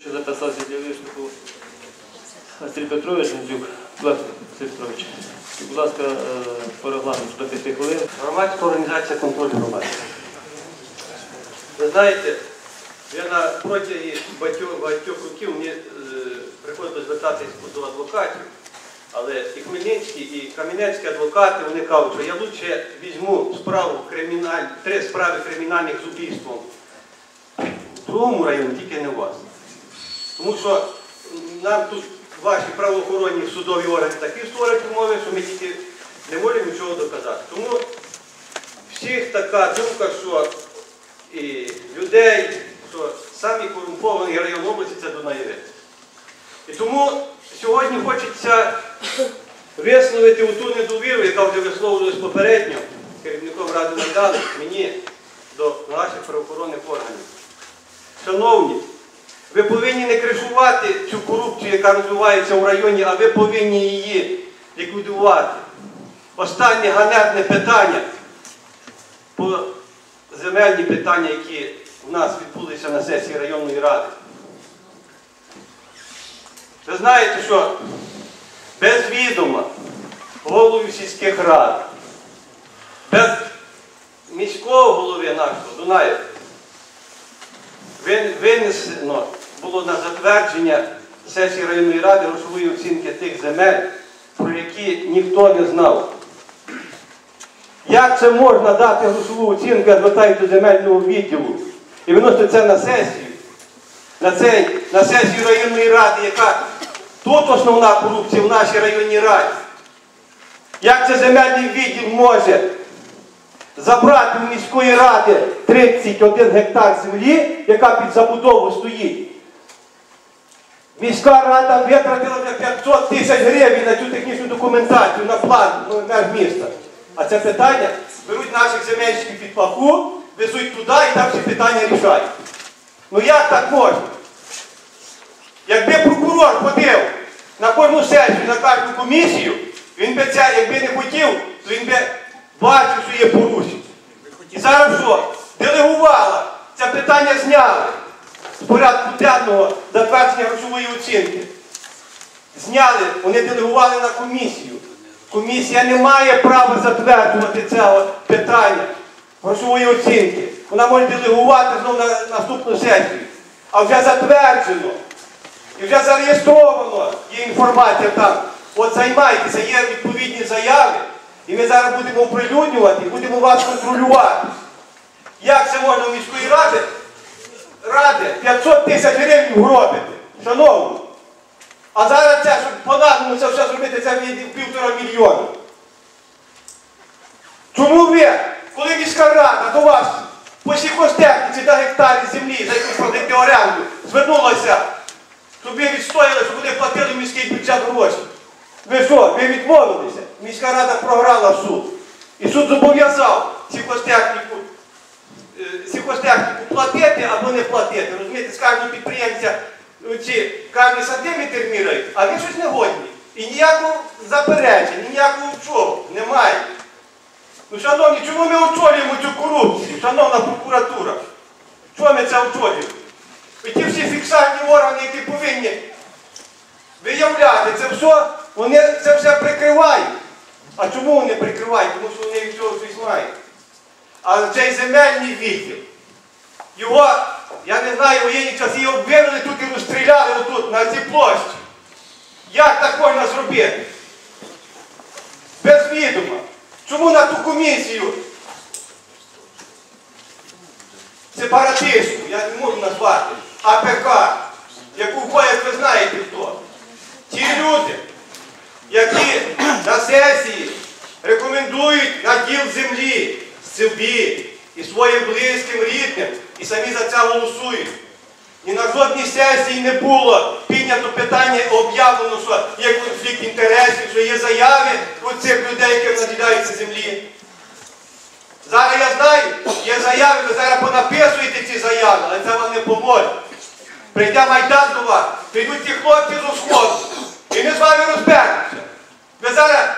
Що записався для виступу Василь Петрович Василь Петрович. Будь ласка, е, по регламенту до 5 хвилин. Громадська організація контролю громадськості. Ви знаєте, я на протязі багатьох, багатьох років мені е, приходилось звертатись до адвокатів, але і Хмельницькі, і Кам'янецькі адвокати вони кажуть, що я лучше візьму справу криміналь... три справи кримінальних з убійством в другому районі, тільки не у вас. Тому що нам тут ваші правоохоронні судові органи такі створюють умови, що ми тільки не можемо нічого доказати. Тому всіх така думка, що і людей, що самі корумпований район області це Дунаєвець. І тому сьогодні хочеться висловити у ту недовіру, яка вже висловлювалась попередньо керівником Ради Майдану, мені до наших правоохоронних органів. Шановні, ви повинні не кришувати цю корупцію, яка розвивається в районі, а ви повинні її ліквідувати. Останнє ганебне питання по земельні питання, які у нас відбулися на сесії районної ради. Ви знаєте, що без відома головів сільських рад, без міського голови нашого Дунаєва, винесено було на затвердження сесії районної ради грошової оцінки тих земель, про які ніхто не знав. Як це можна дати грошову оцінку, до земельного відділу і виносити це на сесію, на, цей, на сесію районної ради, яка тут основна корупція в нашій районній раді. Як це земельний відділ може забрати у міської ради 31 гектар землі, яка під забудову стоїть. Міська рада витратила вже 500 тисяч гривень на цю технічну документацію, на план ну, міста. А це питання беруть наших земельщиків під паху, везуть туди і там всі питання рішають. Ну як так можна? Якби прокурор ходив на кожну сесію, на кожну комісію, він би це, якби не хотів, то він би бачив, що є порушення. І зараз що? Делегувала. Це питання зняли з порядку денного затвердження грошової оцінки. Зняли, вони делегували на комісію. Комісія не має права затверджувати це питання грошової оцінки. Вона може делегувати знову на наступну сесію. А вже затверджено. І вже зареєстровано є інформація там. От займайтеся, є відповідні заяви. І ми зараз будемо оприлюднювати і будемо вас контролювати. Як це можна в міської ради? Ради 500 тисяч гривень гробити. Шановні. А зараз це, щоб по-нашому все зробити, це півтора мільйона. Чому ви, коли міська рада до вас по сільхозтехніці та гектарі землі, за яку платите оренду, звернулася, щоб ви відстояли, щоб вони платили міський бюджет гроші? Ви що, ви відмовилися? Міська рада програла в суд. І суд зобов'язав сільхозтехніку, е, сільхозтехніку платити або не платити. Розумієте, з кожного підприємця ці кожні сантиметр міряють, а ви щось не годні. І ніякого заперечення, ніякого чого немає. Ну, шановні, чому ми очолюємо цю корупцію, шановна прокуратура? Чого ми це очолюємо? І ті всі фіксальні органи, які повинні виявляти це все, вони це все прикривають. А чому вони прикривають? Тому що вони від цього щось мають. А цей земельний відділ, його, я не знаю, воєнні часи його вивели тут і розстріляли отут, на цій площі. Як так можна зробити? Без відома. Чому на ту комісію сепаратистську, я не можу назвати, АПК, яку входять, ви знаєте хто? Ті люди, які на сесії рекомендують наділ землі собі і своїм близьким рідним, і самі за це голосують. І на жодній сесії не було піднято питання об'явлено, що є конфлікт інтересів, що є заяви від цих людей, які наділяються землі. Зараз я знаю, є заяви, ви зараз понаписуєте ці заяви, але це вам не поможе. Прийде Майдан до вас, прийдуть ті хлопці з сходу, і ми з вами розберемося. Ви зараз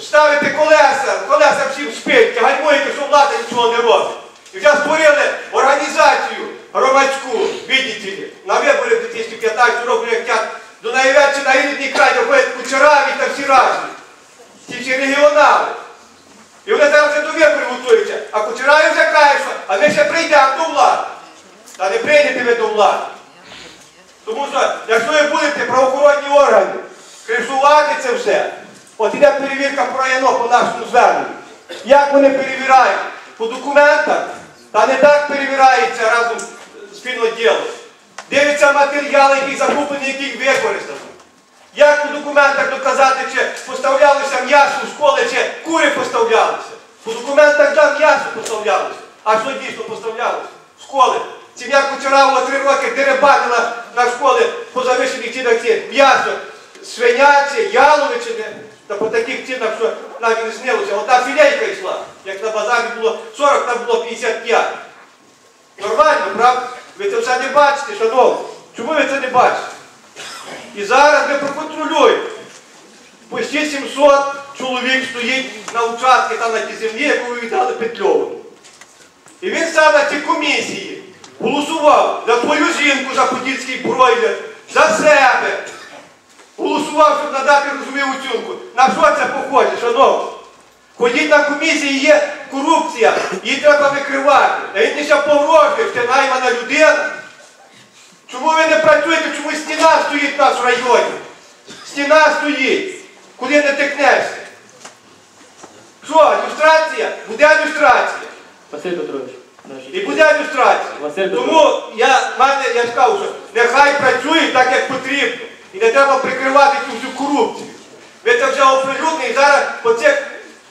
ставите колеса, колеса всім шпильки, гальмуєте, що влада нічого не робить. І вже створили організацію громадську, видите на вибори 2015 року, як тят, до найвече на рідний край доходять кучераві та всі разні. Ті всі регіонали. І вони зараз вже до виборів готуються. А кучераві вже кажуть, що а ми ще прийдемо до влади. Та не прийдете ви до влади. Тому що, якщо ви будете правоохоронні органи кришувати це все, от іде перевірка по району по нашому зверненню. Як вони перевіряють? По документах? Та не так перевіряється разом з фіноділом. Дивиться матеріали, які закуплені, які використані. Як по документах доказати, чи поставлялося м'ясо в школи, чи кури поставлялися? По документах да, м'ясо поставлялося. А що дійсно поставлялося? В школи. Сім'я Кучерава три роки деребанила на школи по завищених цінах цін. М'ясо, свиняці, яловичини. Та по таких цінах, що навіть не снилося. Одна філейка йшла. Як на базарі було 40, там було 55. Нормально, правда? Ви це все не бачите, шановні. Чому ви це не бачите? І зараз ми проконтролюємо. Почти 700 чоловік стоїть на участки там на тій землі, яку ви віддали Петльову. І він сам на цій комісії голосував за твою жінку, за подільський бройлер, за себе. Голосував, щоб надати розумію оцінку. На що це походить, шановні? Ходіть на комісії, є корупція, її треба викривати. Ще погрожує, що наймана людина. Чому ви не працюєте? Чому стіна стоїть в нас в районі? Стіна стоїть. Куди не тикнешся? Що, ілюстрація? Буде ілюстрація. Василь Петрович. І буде ілюстрація. Василь Тому я, мене, я скажу, що нехай працює так, як потрібно. І не треба прикривати цю всю корупцію. Ви це вже оприлюднили, і зараз по цих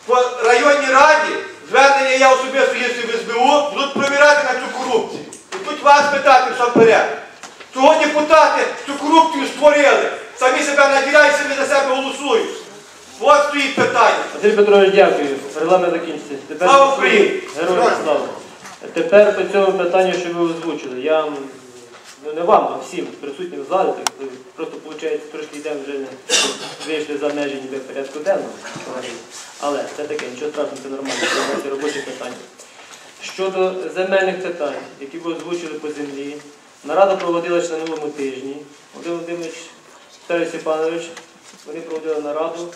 по районній раді звернення я особисто є в СБУ, будуть провіряти на цю корупцію. І тут вас питати всамперед. Чого депутати цю корупцію створили? Самі себе наділяють, самі за себе голосують. От стоїть питання. Василь Петрович, дякую. Регламент закінчиться. Тепер Слава Україні! Героям слава. Тепер по цьому питанню, що ви озвучили, я вам, ну не вам, а всім присутнім в залі, так, просто виходить, трошки йдемо вже не вийшли за межі ніби порядку денного. Але це таке, нічого страшного, це нормально, це робочі питання. Щодо земельних питань, які ви озвучили по землі, нарада проводилася на минулому тижні. Володимир Володимирович Віталій Степанович, вони проводили нараду,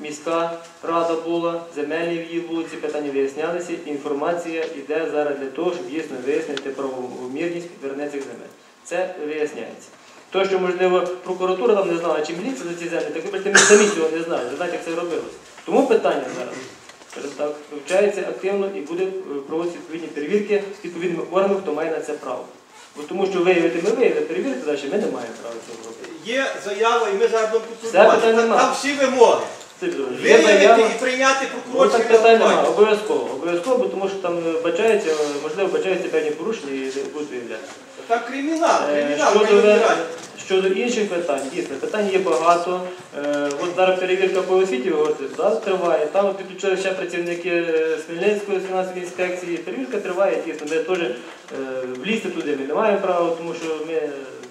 міська рада була, земельні відділ були, ці питання вияснялися, інформація йде зараз для того, щоб дійсно вияснити правомірність. Це виясняється. То, що, можливо, прокуратура там не знала, чи міліція за ці землі, так вибачте, ми самі цього не знали, ви знаєте, як це робилось. Тому питання зараз так, вивчається активно і буде е, проводитися відповідні перевірки з відповідними органами, хто має на це право. Бо тому що виявити ми виявили, перевірити далі ми не маємо права цього робити. Є заява, і ми зараз будемо Там всі вимоги. Виявити і прийняти Ну, так питань немає, обов'язково. Обов'язково, бо тому що там е, бачається, е, можливо, бачаються певні порушення і будуть виявлятися. Там кримінал, Е, кримінал. Щодо, ве- щодо інших питань, дійсно, питань є багато. Е, От зараз перевірка по освіті говорите, да, триває. Там от підключили ще працівники е, з фінансової інспекції. Перевірка триває, дійсно. Ми теж е, влізти туди ми не маємо права, тому що ми е,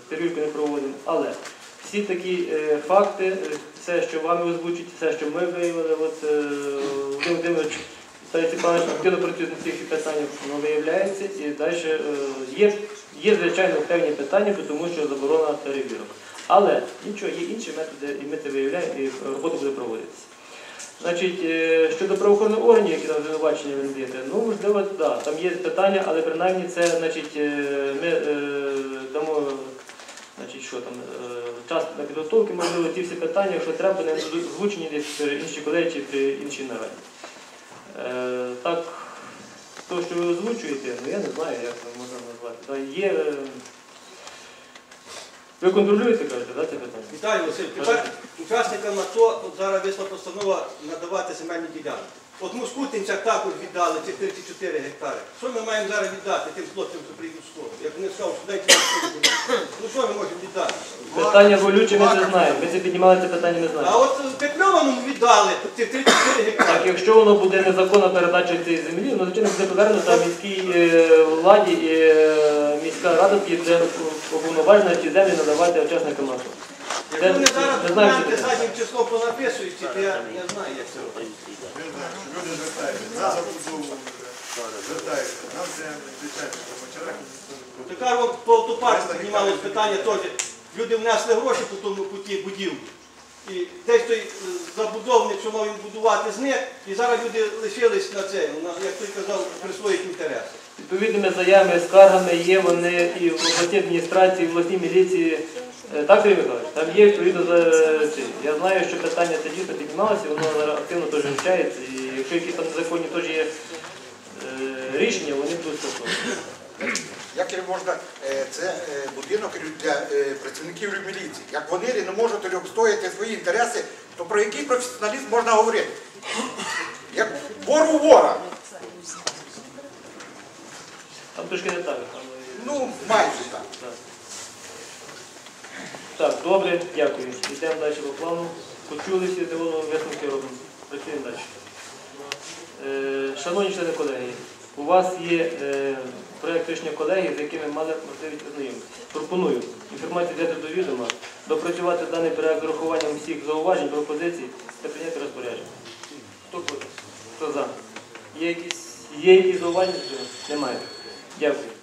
перевірку не проводимо. Але всі такі е, факти, е, все, що вами озвучить, все, що ми виявили, от е, Володимир Володимирович Віталій Степанович активно працює над цих питаннях, воно виявляється, і далі є, є, звичайно, певні питання, тому що заборона перевірок. Але нічого, є інші методи, і ми це виявляємо, і робота буде проводитися. Значить, е, щодо правоохоронних органів, які там звинувачення ви надаєте, ну можливо, так, да, там є питання, але принаймні це, значить, е, ми е, дамо значить, що там, е, час на підготовки, можливо, ті всі питання, якщо треба, не озвучені десь при інші колеги чи при іншій нараді. Е, так, то, що ви озвучуєте, ну я не знаю, як це можна назвати. Та є, е, ви контролюєте, кажете, да, це питання? Віталій Василь, тепер учасникам АТО от зараз вийшла постанова надавати земельні ділянки. От ми в Скутинцях також віддали ці 34 гектари. Що ми маємо зараз віддати тим хлопцям, що прийдуть з школу? Як вони сказали, що дайте нам Ну ми можемо віддати? Питання болюче, ми це знаємо. Ми це піднімали це питання, ми А знаємо. от Петльованому віддали ці 34 гектари. Так, якщо воно буде незаконна передача цієї землі, воно звичайно буде повернуто міській е, владі і е, міська рада буде уповноважена ці землі надавати учасникам АТО. Якщо вони зараз Не знаю, документи що це. заднім числом понаписують, то я, знаю, як це робити. Люди звертаються на забудову, звертаються на землю, звичайно, по Мочарах Така от по автопарку піднімалось питання теж. Люди внесли гроші по тому путі будівлі. І десь той е, забудовник, що мав він будувати з них, і зараз люди лишились на це, як той казав, при своїх інтересах. Відповідними заявами, скаргами є вони і в обласній адміністрації, і в обласній міліції. Е, Так, Сергій Михайлович? Там є відповідно за ці. Я знаю, що питання це дійсно піднімалося, воно активно теж вивчається. І якщо якісь там незаконні теж є е, рішення, вони будуть стосовні. Як можна, е, це е, будинок для е, працівників міліції. Як вони не можуть обстояти свої інтереси, то про який професіоналізм можна говорити? Як вор у вора. Там трошки не так. Там, Ну, майже так. так. Так, добре, дякую. Йдемо далі по плану. Почули всі здивовані висновки робимо. Працюємо далі. Шановні члени колегії, у вас є е, проєкт рішення колегії, з якими мали можливість ознайомитися. Пропоную інформацію взяти до відома, допрацювати даний проєкт з урахуванням всіх зауважень, пропозицій та прийняти розпорядження. Хто проти? Хто за? Є якісь, є якісь зауваження? Немає. Дякую.